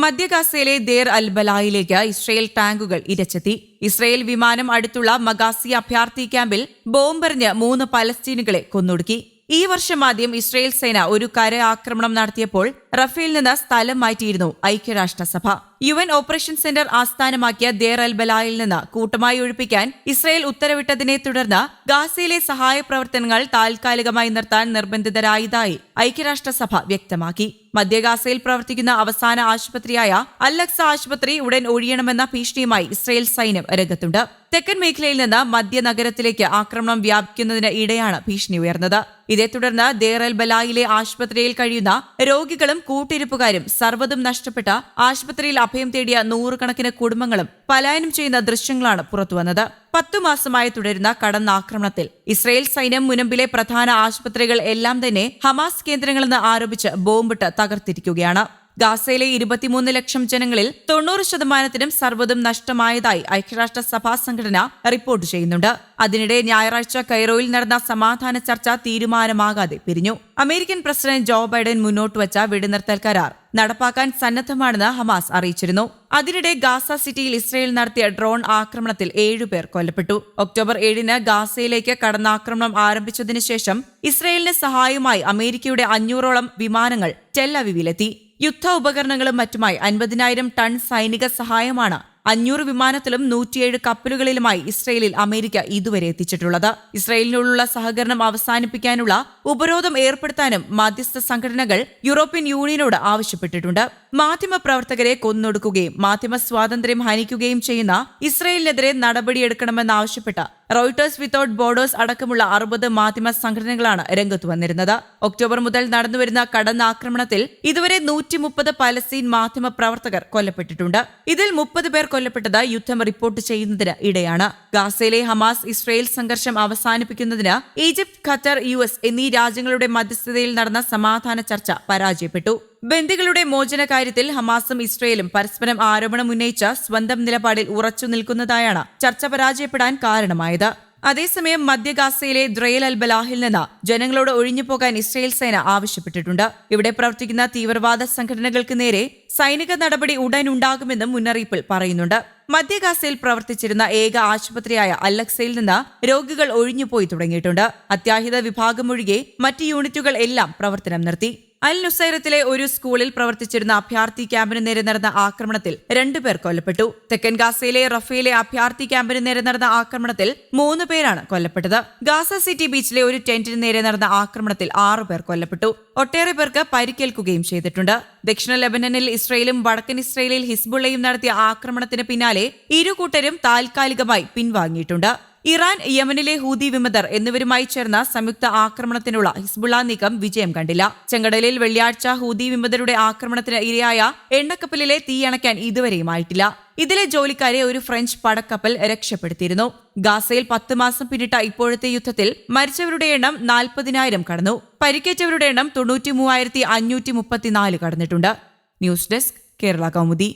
മധ്യ there അൽബലായിലേക്ക് Israel ടാങ്കുകൾ ഇരച്ചെത്തി. Israel വിമാനം അടുത്തുള്ള മഗാസി അഭയാർത്ഥി ക്യാമ്പിൽ ബോംബെറിഞ്ഞ് മൂന്ന് പലസ്തീനുകളെ കൊന്നൊടുക്കി. ഈ വർഷം ആദ്യം ഇസ്രയേൽ സേന ഒരു കര ആക്രമണം നടത്തിയപ്പോൾ റഫേൽ നിന്ന് സ്ഥലം മാറ്റിയിരുന്നു ഐക്യരാഷ്ട്രസഭ. യു എൻ ഓപ്പറേഷൻ സെന്റർ ആസ്ഥാനമാക്കിയ ദേർ അൽ ബലായിൽ നിന്ന് കൂട്ടമായി ഒഴിപ്പിക്കാൻ ഇസ്രയേൽ ഉത്തരവിട്ടതിനെ തുടർന്ന് ഗാസയിലെ സഹായ പ്രവർത്തനങ്ങൾ താൽക്കാലികമായി നിർത്താൻ നിർബന്ധിതരായതായി ഐക്യരാഷ്ട്രസഭ വ്യക്തമാക്കി. മധ്യഗാസയിൽ പ്രവർത്തിക്കുന്ന അവസാന ആശുപത്രിയായ അല്ലക്സ ആശുപത്രി ഉടൻ ഒഴിയണമെന്ന ഭീഷണിയുമായി ഇസ്രയേൽ സൈന്യം രംഗത്തുണ്ട്. തെക്കൻ മേഖലയിൽ നിന്ന് മധ്യ നഗരത്തിലേക്ക് ആക്രമണം വ്യാപിക്കുന്നതിന് ഇടയാണ് ഭീഷണി ഉയർന്നത്. ഇതേ തുടർന്ന് ദേർ അൽ ബലായിലെ ആശുപത്രിയിൽ കഴിയുന്ന രോഗികളും കൂട്ടിരിപ്പുകാരും സർവതും നഷ്ടപ്പെട്ട ആശുപത്രിയിൽ അഭയം തേടിയ നൂറുകണക്കിന് കുടുംബങ്ങളും പലായനം ചെയ്യുന്ന ദൃശ്യങ്ങളാണ് പുറത്തുവന്നത്. പത്തു മാസമായി തുടരുന്ന കടന്ന ആക്രമണത്തിൽ ഇസ്രയേൽ സൈന്യം മുനമ്പിലെ പ്രധാന ആശുപത്രികൾ എല്ലാം തന്നെ ഹമാസ് കേന്ദ്രങ്ങളെന്ന് ആരോപിച്ച് ബോംബിട്ട് തകർത്തിരിക്കുകയാണ്. ഗാസയിലെ ഇരുപത്തിമൂന്ന് ലക്ഷം ജനങ്ങളിൽ തൊണ്ണൂറ് ശതമാനത്തിനും സർവതും നഷ്ടമായതായി ഐക്യരാഷ്ട്ര സഭാ സംഘടന റിപ്പോർട്ട് ചെയ്യുന്നുണ്ട്. അതിനിടെ ഞായറാഴ്ച കൈറോയിൽ നടന്ന സമാധാന ചർച്ച തീരുമാനമാകാതെ പിരിഞ്ഞു. അമേരിക്കൻ പ്രസിഡന്റ് ജോ ബൈഡൻ മുന്നോട്ട് വച്ച വെടിനിർത്തൽ കരാർ നടപ്പാക്കാൻ സന്നദ്ധമാണെന്ന് ഹമാസ് അറിയിച്ചിരുന്നു. അതിനിടെ ഗാസ സിറ്റിയിൽ ഇസ്രയേൽ നടത്തിയ ഡ്രോൺ ആക്രമണത്തിൽ ഏഴുപേർ കൊല്ലപ്പെട്ടു. ഒക്ടോബർ ഏഴിന് ഗാസയിലേക്ക് കടന്നാക്രമണം ആരംഭിച്ചതിനു ശേഷം ഇസ്രയേലിന് സഹായമായി അമേരിക്കയുടെ അഞ്ഞൂറോളം വിമാനങ്ങൾ ടെല്ലവിവിലെത്തി യുദ്ധ ഉപകരണങ്ങളും മറ്റുമായി അൻപതിനായിരം ടൺ സൈനിക സഹായമാണ് അഞ്ഞൂറ് വിമാനത്തിലും നൂറ്റിയേഴ് കപ്പലുകളിലുമായി ഇസ്രയേലിൽ അമേരിക്ക ഇതുവരെ എത്തിച്ചിട്ടുള്ളത്. ഇസ്രയേലിനോടുള്ള സഹകരണം അവസാനിപ്പിക്കാനുള്ള ഉപരോധം ഏർപ്പെടുത്താനും മധ്യസ്ഥ സംഘടനകൾ യൂറോപ്യൻ യൂണിയനോട് ആവശ്യപ്പെട്ടിട്ടുണ്ട്. മാധ്യമ പ്രവർത്തകരെ കൊന്നൊടുക്കുകയും മാധ്യമ സ്വാതന്ത്ര്യം ഹനിക്കുകയും ചെയ്യുന്ന ഇസ്രയേലിനെതിരെ നടപടിയെടുക്കണമെന്നാവശ്യപ്പെട്ട് റോയിട്ടേഴ്സ് വിത്തൌട്ട് ബോർഡേഴ്സ് അടക്കമുള്ള അറുപത് മാധ്യമ സംഘടനകളാണ് രംഗത്തു വന്നിരുന്നത്. ഒക്ടോബർ മുതൽ നടന്നുവരുന്ന കടന്നാക്രമണത്തിൽ ഇതുവരെ നൂറ്റി മുപ്പത് പലസ്തീൻ മാധ്യമ പ്രവർത്തകർ കൊല്ലപ്പെട്ടിട്ടുണ്ട്. ഇതിൽ മുപ്പത് പേർ കൊല്ലപ്പെട്ടത് യുദ്ധം റിപ്പോർട്ട് ചെയ്യുന്നതിന് ഇടയാണ്. ഗാസയിലെ ഹമാസ് ഇസ്രയേൽ സംഘർഷം അവസാനിപ്പിക്കുന്നതിന് ഈജിപ്ത് ഖത്തർ യു എന്നീ രാജ്യങ്ങളുടെ മധ്യസ്ഥതയിൽ നടന്ന സമാധാന ചർച്ച പരാജയപ്പെട്ടു. ബന്ദികളുടെ മോചന കാര്യത്തിൽ ഹമാസും ഇസ്രയേലും പരസ്പരം ആരോപണം ഉന്നയിച്ച സ്വന്തം നിലപാടിൽ ഉറച്ചു നിൽക്കുന്നതായാണ് ചർച്ച പരാജയപ്പെടാൻ കാരണമായത്. അതേസമയം മധ്യഗാസയിലെ ദ്രയൽ അൽ ബലാഹിൽ നിന്ന് ജനങ്ങളോട് ഒഴിഞ്ഞുപോകാൻ ഇസ്രയേൽ സേന ആവശ്യപ്പെട്ടിട്ടുണ്ട്. ഇവിടെ പ്രവർത്തിക്കുന്ന തീവ്രവാദ സംഘടനകൾക്ക് നേരെ സൈനിക നടപടി ഉടൻ ഉണ്ടാകുമെന്നും മുന്നറിയിപ്പിൽ പറയുന്നുണ്ട്. മധ്യഗാസയിൽ പ്രവർത്തിച്ചിരുന്ന ഏക ആശുപത്രിയായ അല്ലക്സയിൽ നിന്ന് രോഗികൾ ഒഴിഞ്ഞുപോയി തുടങ്ങിയിട്ടുണ്ട്. അത്യാഹിത വിഭാഗം ഒഴികെ മറ്റ് യൂണിറ്റുകൾ എല്ലാം പ്രവർത്തനം നിർത്തി. അൽ നുസൈറത്തിലെ ഒരു സ്കൂളിൽ പ്രവർത്തിച്ചിരുന്ന അഭയാർത്ഥി ക്യാമ്പിന് നേരെ നടന്ന ആക്രമണത്തിൽ രണ്ടുപേർ കൊല്ലപ്പെട്ടു. തെക്കൻ ഗാസയിലെ റഫയിലെ അഭയാർത്ഥി ക്യാമ്പിന് നേരെ നടന്ന ആക്രമണത്തിൽ മൂന്ന് പേരാണ് കൊല്ലപ്പെട്ടത്. ഗാസ സിറ്റി ബീച്ചിലെ ഒരു ടെന്റിന് നേരെ നടന്ന ആക്രമണത്തിൽ ആറു പേർ കൊല്ലപ്പെട്ടു. ഒട്ടേറെ പേർക്ക് പരിക്കേൽക്കുകയും ചെയ്തിട്ടുണ്ട്. ദക്ഷിണ ലെബനനിൽ ഇസ്രയേലും വടക്കൻ ഇസ്രയേലിൽ ഹിസ്ബുള്ളയും നടത്തിയ ആക്രമണത്തിന് പിന്നാലെ ഇരു കൂട്ടരും താൽക്കാലികമായി പിൻവാങ്ങിയിട്ടുണ്ട്. ഇറാൻ യമനിലെ ഹൂതി വിമതർ എന്നിവരുമായി ചേർന്ന സംയുക്ത ആക്രമണത്തിനുള്ള ഹിസ്ബുള്ള നീക്കം വിജയം കണ്ടില്ല. ചെങ്കടലിൽ വെള്ളിയാഴ്ച ഹൂതി വിമതരുടെ ആക്രമണത്തിന് ഇരയായ എണ്ണക്കപ്പലിലെ തീയണയ്ക്കാൻ ഇതുവരെയുമായിട്ടില്ല ഇതിലെ ജോലിക്കാരെ ഒരു ഫ്രഞ്ച് പടക്കപ്പൽ രക്ഷപ്പെടുത്തിയിരുന്നു. ഗാസയിൽ പത്ത് മാസം പിന്നിട്ട ഇപ്പോഴത്തെ യുദ്ധത്തിൽ മരിച്ചവരുടെ എണ്ണം നാൽപ്പതിനായിരം കടന്നു. പരിക്കേറ്റവരുടെ എണ്ണം തൊണ്ണൂറ്റി മൂവായിരത്തി അഞ്ഞൂറ്റി മുപ്പത്തിനാല് കടന്നിട്ടുണ്ട്. News desk Kerala Kaumudi.